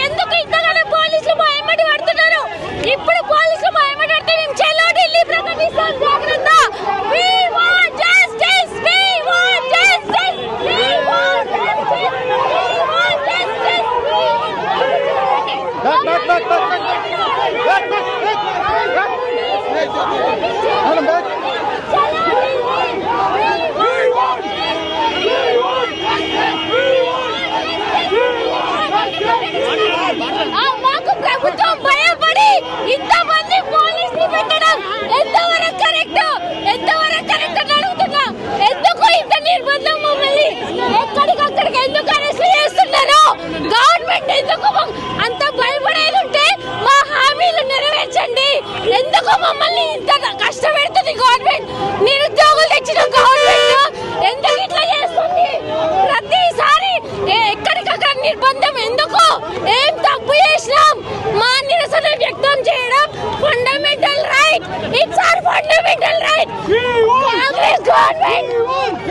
ఎందుకు ఇంతగానో పోలీసులు మా ఎమ్మటి పడుతున్నారు ఇప్పుడు పోలీసులు మా ఎమ్మటి పడితే మేము చెల్లో ఢిల్లీ ప్రకటిస్తాం జాగ్రత్త back, back, back. Back, back, back. Back. Madam, back. చలో ఢిల్లీ! We want ఆ మాకు ప్రభుత్వం భయపడి ఇంతమంది పోలీసులు పెట్టడం ఎంతవరకు కరెక్ట్ ఎంతవరకు కరెక్ట్ అని అడుగుతున్నా ఎందుకు ఇంత నిర్బంధం మమ్మల్ని ఎక్కడికక్కడికి ఎందుకు అరెస్ట్ చేస్తున్నారు గవర్నమెంట్ ఎందుకు మా- అంత భయపడేది ఉంటే మా హామీలు నెరవేర్చండి ఎందుకు మమ్మల్ని ఇంత కష్టపెడుతుంది గవర్నమెంట్ నిరుద్యోగులు తెచ్చిన గవర్నమెంట్ ఎందుకు ఇట్లా చేస్తుంది? ప్రతిసారి ఎక్కడికక్కడ నిర్బంధం ఎందుకు? ఏం తప్పు చేసినాం? మా నిరసన వ్యక్తం చేయడం fundamental right it's our fundamental right Congress government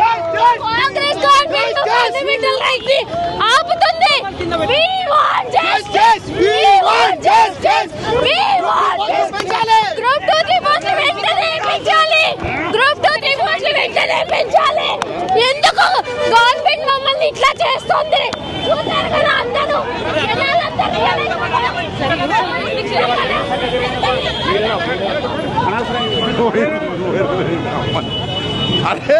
Congress government fundamental రైట్ని ఆపుతుంది. We want justice. We want justice. పెంచాలి ఎందుకు? గవర్నమెంట్ మమ్మల్ని ఇట్లా చేస్తుంది? చూసారు కదా అందరూ? జనాలందరూ అరే